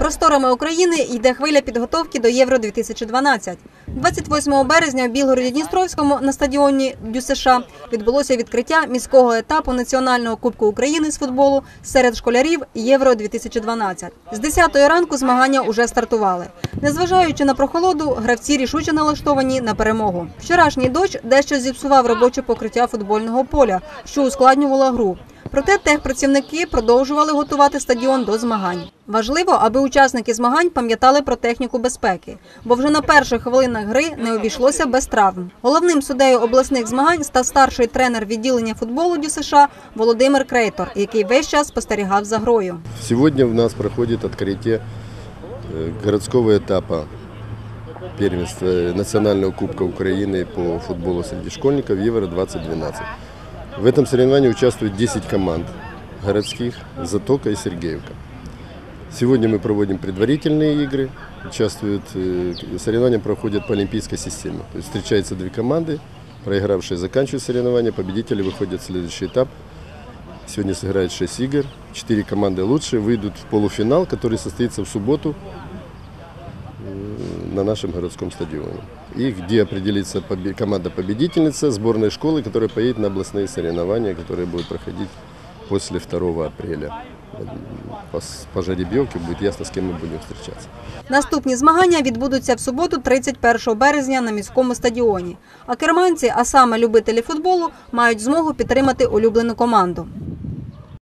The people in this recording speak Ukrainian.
Просторами України йде хвиля підготовки до Євро 2012 28 березня в Білгороді-Дністровському на стадіоні ДЮСШ відбулося відкриття міського етапу національного кубку України з футболу серед школярів Євро 2012 З 10 ранку змагання уже стартували. Незважаючи на прохолоду, гравці рішуче налаштовані на перемогу. Вчорашній дощ дещо зіпсував робоче покриття футбольного поля, що ускладнювало гру. Проте техпрацівники продовжували готувати стадіон до змагань. Важливо, аби учасники змагань пам'ятали про техніку безпеки, бо вже на перших хвилинах гри не обійшлося без травм. Головним суддею обласних змагань став старший тренер відділення футболу ДЮСШ Володимир Крейтор, який весь час спостерігав за грою. Сегодня у нас проходит открытие э, городского этапа первенства э, Национального кубка Украины по футболу среди школьников Евро-2012. В этом соревновании участвуют 10 команд городских, Затока и Сергеевка. Сегодня мы проводим предварительные игры. Участвуют, э, соревнования проходят по олимпийской системе. То есть встречаются две команды, проигравшие заканчивают соревнования, победители выходят в следующий этап. Сегодня сыграют 6 игр. Четыре команды лучшие выйдут в полуфинал, который состоится в субботу э, на нашем городском стадионе. И где определится побе- команда-победительница сборной школы, которая поедет на областные соревнования, которые будут проходить после 2 апреля. По, с- по жеребьевке будет ясно, с кем мы будем встречаться. Наступні змагання відбудуться в суботу, 31 березня на міському стадіоні. А керманці, а саме любителі футболу, мають змогу підтримати улюблену команду.